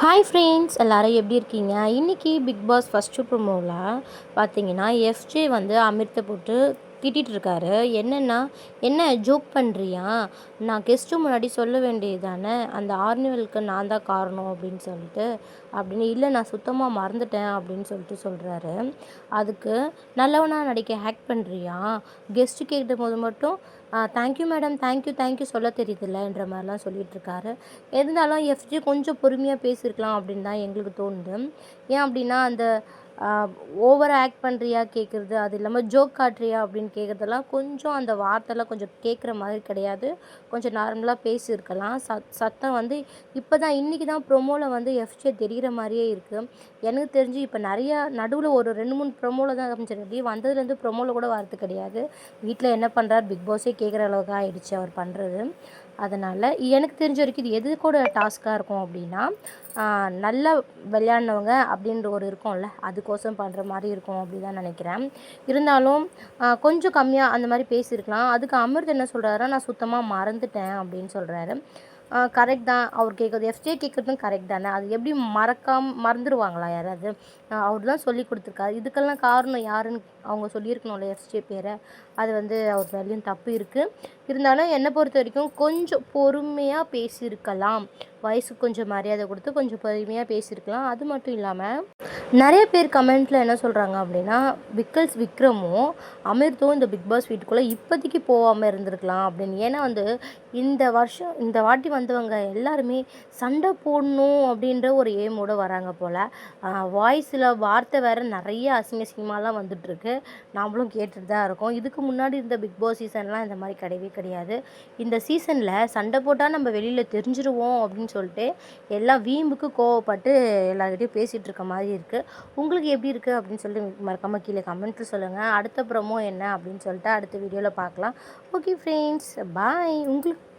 Hi friends எல்லோரும் எப்படி இருக்கீங்க? இன்றைக்கி பிக் பாஸ் ஃபஸ்ட்டு ப்ரோமோவில் பார்த்தீங்கன்னா எஃப்ஜே வந்து அமிர்த்தை போட்டு திட்டிகிட்டு இருக்காரு என்னென்னா என்ன ஜோக் பண்ணுறியா நான் கெஸ்ட்டு முன்னாடி சொல்ல வேண்டியது தானே அந்த ஆர்னிவலுக்கு நான் தான் காரணம் அப்படின்னு சொல்லிட்டு அப்படின்னு இல்லை நான் சுத்தமாக மறந்துட்டேன் அப்படின்னு சொல்லிட்டு சொல்கிறாரு அதுக்கு நல்லவனாக நடிக்க ஹேக் பண்ணுறியா கெஸ்ட்டு கேட்ட போது மட்டும் தேங்க்யூ மேடம் தேங்க்யூ தேங்க்யூ சொல்ல தெரியுதுல்லன்ற மாதிரிலாம் சொல்லிகிட்டு இருக்காரு இருந்தாலும் எஃப்ஜி கொஞ்சம் பொறுமையாக பேசியிருக்கலாம் அப்படின்னு தான் எங்களுக்கு தோணுது. ஏன் அப்படின்னா அந்த ஓவராக ஆக்ட் பண்ணுறியா கேட்குறது அது இல்லாமல் ஜோக் காட்டுறியா அப்படின்னு கேட்குறதெல்லாம் கொஞ்சம் அந்த வார்த்தைலாம் கொஞ்சம் கேட்குற மாதிரி கிடையாது. கொஞ்சம் நார்மலாக பேசியிருக்கலாம். சத் சத்தம் வந்து இப்போ தான் இன்றைக்கி தான் ப்ரொமோவில் வந்து எஃப்ஜே தெரிகிற மாதிரியே இருக்குது எனக்கு தெரிஞ்சு இப்போ நிறையா நடுவில் ஒரு ரெண்டு மூணு ப்ரொமோவில் தான் காமிச்சிருக்கி வந்ததுலேருந்து ப்ரொமோவில் கூட வரது கிடையாது. வீட்டில் என்ன பண்ணுறார் பிக் பாஸே கேட்குற அளவுக்கு ஆகிடுச்சு அவர் பண்ணுறது அதனால் எனக்கு தெரிஞ்ச வரைக்கும் இது எது கூட டாஸ்க்காக இருக்கும் அப்படின்னா நல்லா விளையாடினவங்க அப்படின்ற ஒரு இருக்கும்ல அதுக்கோசரம் பண்ணுற மாதிரி இருக்கும் அப்படி தான் நினைக்கிறேன். இருந்தாலும் கொஞ்சம் கம்மியாக அந்த மாதிரி பேசியிருக்கலாம். அதுக்கு அமிர்த் என்ன சொல்கிறாரா நான் சுத்தமாக மறந்துட்டேன் அப்படின்னு சொல்கிறாரு கரெக்ட் தான். அவர் கேட்குறது எஃப்ஜே கேட்குறதும் கரெக்ட் தானே. அது எப்படி மறக்காம மறந்துடுவாங்களா யாராவது? அவர் தான் சொல்லி கொடுத்துருக்காரு. இதுக்கெல்லாம் காரணம் யாருன்னு அவங்க சொல்லியிருக்கணும்ல எஃப்ஜே பேரை. அது வந்து அவர் மேலேயும் தப்பு இருக்குது இருந்தாலும் என்னை பொறுத்த வரைக்கும் கொஞ்சம் பொறுமையாக பேசியிருக்கலாம். வயசுக்கு கொஞ்சம் மரியாதை கொடுத்து கொஞ்சம் பொறுமையாக பேசியிருக்கலாம். அது மட்டும் இல்லாமல் நிறைய பேர் கமெண்ட்டில் என்ன சொல்கிறாங்க அப்படின்னா விக்கல்ஸ் விக்ரமும் அமிர்தும் இந்த பிக் பாஸ் வீட்டுக்குள்ளே இப்போதைக்கு போகாமல் இருந்திருக்கலாம் அப்படின்னு. ஏன்னா வந்து இந்த வருஷம் இந்த வாட்டி வந்தவங்க எல்லாருமே சண்டை போடணும் அப்படின்ற ஒரு எய்மோடு வராங்க போல். வாய்ஸில் வார்த்தை வேறு நிறைய அசிங்க சினிமாலாம் வந்துட்டுருக்கு. நாமளும் கேட்டுட்டு தான் இருக்கோம். இதுக்கு முன்னாடி இருந்த பிக் பாஸ் சீசன்லாம் இந்த மாதிரி கிடையவே கிடையாது. இந்த சீசனில் சண்டை போட்டால் நம்ம வெளியில் தெரிஞ்சிருவோம் அப்படின்னு சொல்லிட்டு எல்லாம் வீம்புக்கு கோவப்பட்டு எல்லாருக்கிட்டையும் பேசிகிட்டு இருக்க மாதிரி இருக்குது உங்களுக்கு எப்படி இருக்குது அப்படின்னு சொல்லிட்டு மறக்காமல் கீழே கமெண்ட்டில் சொல்லுங்கள் அடுத்த ப்ரமோ என்ன அப்படின்னு சொல்லிட்டு அடுத்த வீடியோவில் பார்க்கலாம். ஓகே ஃப்ரெண்ட்ஸ் பாய் உங்களுக்கு